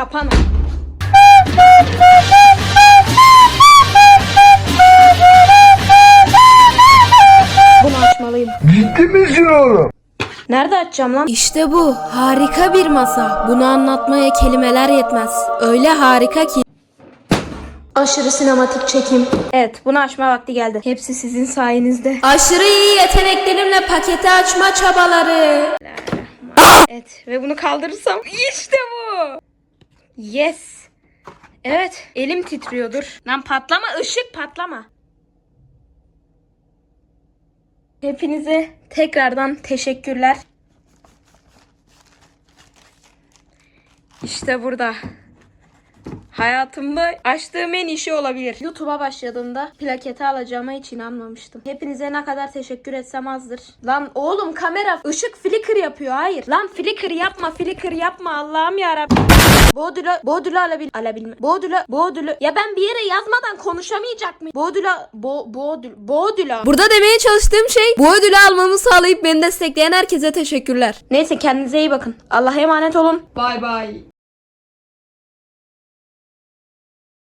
kapana. Bunu açmalıyım. Ciddi misin oğlum? Nerede açacağım lan? İşte bu. Harika bir masa. Bunu anlatmaya kelimeler yetmez. Öyle harika ki. Aşırı sinematik çekim. Evet, bunu açma vakti geldi. Hepsi sizin sayenizde. Aşırı iyi yeteneklerimle paketi açma çabaları. Evet ve bunu kaldırırsam işte bu. Yes. Evet elim titriyordur. Lan patlama ışık patlama. Hepinize tekrardan teşekkürler. İşte burada. Hayatımda açtığım en işi olabilir. YouTube'a başladığımda plaketi alacağıma hiç inanmamıştım. Hepinize ne kadar teşekkür etsem azdır. Lan oğlum kamera ışık flicker yapıyor. Hayır. Lan flicker yapma flicker yapma Allah'ım yarabbim. Bodülo, Bodülo alabil, alabilme. Bodülo, Bodülo. Ya ben bir yere yazmadan konuşamayacak mıyım? Bodülo, Bo, Bodülo, Bodülo. Burada demeye çalıştığım şey bu ödülü almamı sağlayıp beni destekleyen herkese teşekkürler. Neyse kendinize iyi bakın. Allah'a emanet olun. Bay bay.